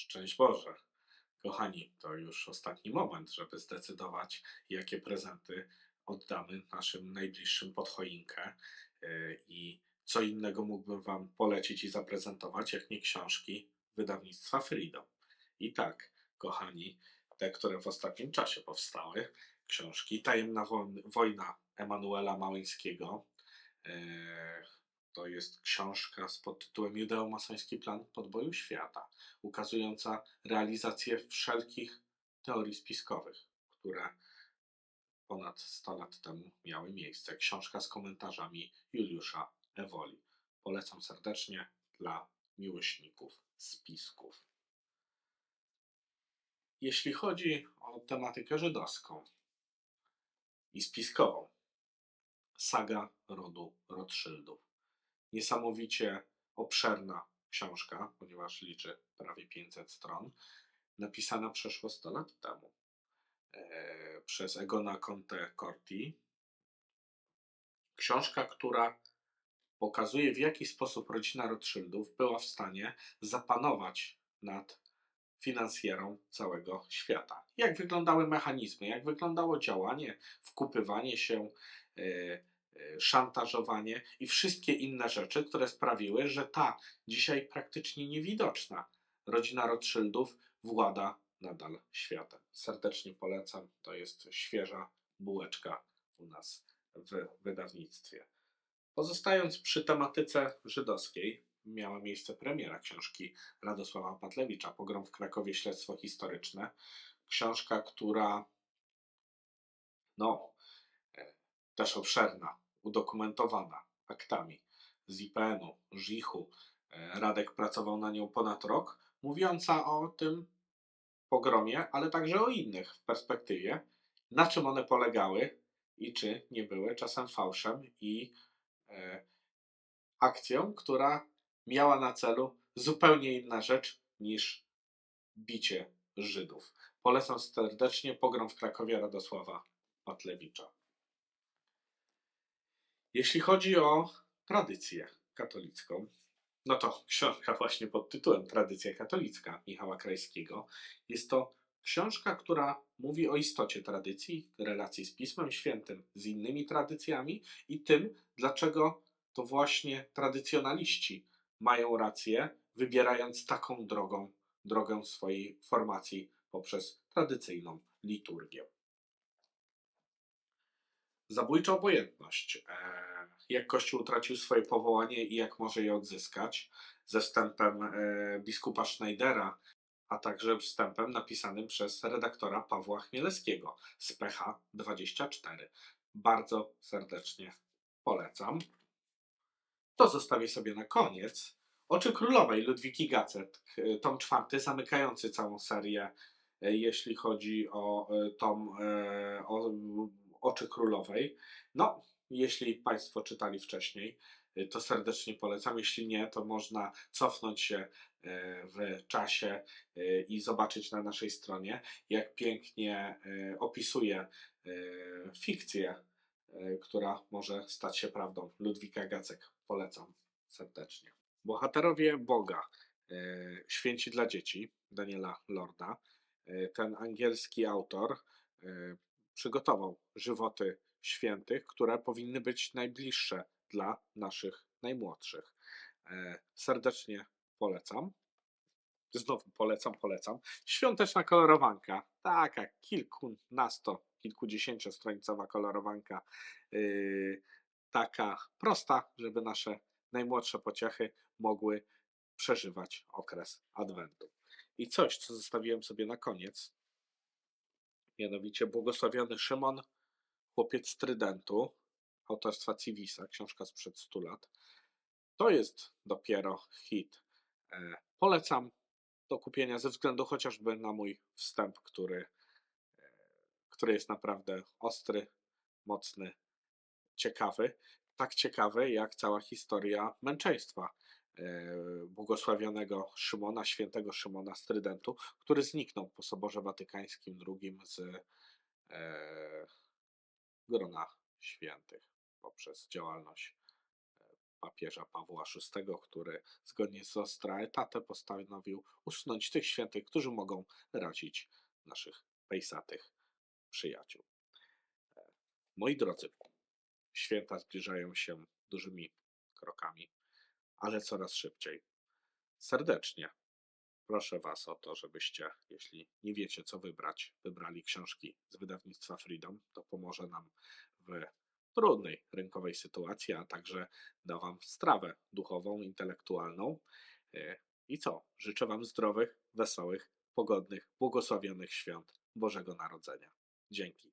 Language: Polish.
Szczęść Boże. Kochani, to już ostatni moment, żeby zdecydować, jakie prezenty oddamy naszym najbliższym pod choinkę. Yy, I co innego mógłbym Wam polecić i zaprezentować, jak nie książki wydawnictwa Freedom. I tak, kochani, te, które w ostatnim czasie powstały, książki Tajemna Woj- Wojna Emanuela Małeńskiego. To jest książka z podtytułem Judeo-masoński plan podboju świata ukazująca realizację wszelkich teorii spiskowych, które ponad 100 lat temu miały miejsce. Książka z komentarzami Juliusza Ewoli. Polecam serdecznie dla miłośników spisków. Jeśli chodzi o tematykę żydowską i spiskową, saga rodu Rothschildów. Niesamowicie obszerna książka, ponieważ liczy prawie 500 stron, napisana przeszło 100 lat temu e, przez Egona Conte Corti. Książka, która pokazuje, w jaki sposób rodzina Rothschildów była w stanie zapanować nad finansjerą całego świata. Jak wyglądały mechanizmy, jak wyglądało działanie, wkupywanie się, e, szantażowanie i wszystkie inne rzeczy, które sprawiły, że ta dzisiaj praktycznie niewidoczna rodzina Rothschildów włada nadal światem. Serdecznie polecam. To jest świeża bułeczka u nas w wydawnictwie. Pozostając przy tematyce żydowskiej, miała miejsce premiera książki Radosława Patlewicza, Pogrom w Krakowie, śledztwo historyczne. Książka, która no, e, też obszerna, udokumentowana faktami z IPN-u, Żichu. E, Radek pracował na nią ponad rok, mówiąca o tym pogromie, ale także o innych w perspektywie, na czym one polegały i czy nie były czasem fałszem i e, akcją, która miała na celu zupełnie inna rzecz niż bicie Żydów. Polecam serdecznie Pogrom w Krakowie Radosława Patlewicza. Jeśli chodzi o tradycję katolicką, no to książka właśnie pod tytułem Tradycja katolicka Michała Krajskiego. Jest to książka, która mówi o istocie tradycji, relacji z Pismem Świętym, z innymi tradycjami i tym, dlaczego to właśnie tradycjonaliści mają rację, wybierając taką drogą, drogę swojej formacji poprzez tradycyjną liturgię. Zabójcza obojętność. E, Jak Kościół utracił swoje powołanie i jak może je odzyskać? Ze wstępem e, biskupa Schneidera, a także wstępem napisanym przez redaktora Pawła Chmielewskiego z PH 24. Bardzo serdecznie polecam. To zostawię sobie na koniec. Oczy Królowej Ludwiki Gacet, e, tom czwarty, zamykający całą serię, jeśli chodzi o tom o Oczy Królowej. No, jeśli Państwo czytali wcześniej, y, to serdecznie polecam. Jeśli nie, to można cofnąć się e, w czasie e, i zobaczyć na naszej stronie, jak pięknie opisuje fikcję, która może stać się prawdą. Ludwika Gacek. Polecam serdecznie. Bohaterowie Boga. Święci dla dzieci Daniela Lorda. Ten angielski autor przygotował żywoty świętych, które powinny być najbliższe dla naszych najmłodszych. E, Serdecznie polecam. Znowu polecam, polecam. Świąteczna kolorowanka. Taka kilkunasto, kilkudziesięciostronicowa kolorowanka. Yy, taka prosta, żeby nasze najmłodsze pociechy mogły przeżywać okres Adwentu. I coś, co zostawiłem sobie na koniec, mianowicie Błogosławiony Szymon, Chłopiec Trydentu, autorstwa Civisa, książka sprzed 100 lat. To jest dopiero hit. E, Polecam do kupienia ze względu chociażby na mój wstęp, który, e, który jest naprawdę ostry, mocny, ciekawy. Tak ciekawy jak cała historia męczeństwa błogosławionego Szymona, świętego Szymona z Trydentu, który zniknął po Soborze Watykańskim II z e, grona świętych poprzez działalność papieża Pawła VI, który zgodnie z Ostraetate postanowił usunąć tych świętych, którzy mogą razić naszych pejsatych przyjaciół. E, Moi drodzy, święta zbliżają się dużymi krokami, ale coraz szybciej. Serdecznie proszę Was o to, żebyście, jeśli nie wiecie, co wybrać, wybrali książki z wydawnictwa Freedom. To pomoże nam w trudnej rynkowej sytuacji, a także da Wam strawę duchową, intelektualną. E, I co? Życzę Wam zdrowych, wesołych, pogodnych, błogosławionych świąt Bożego Narodzenia. Dzięki.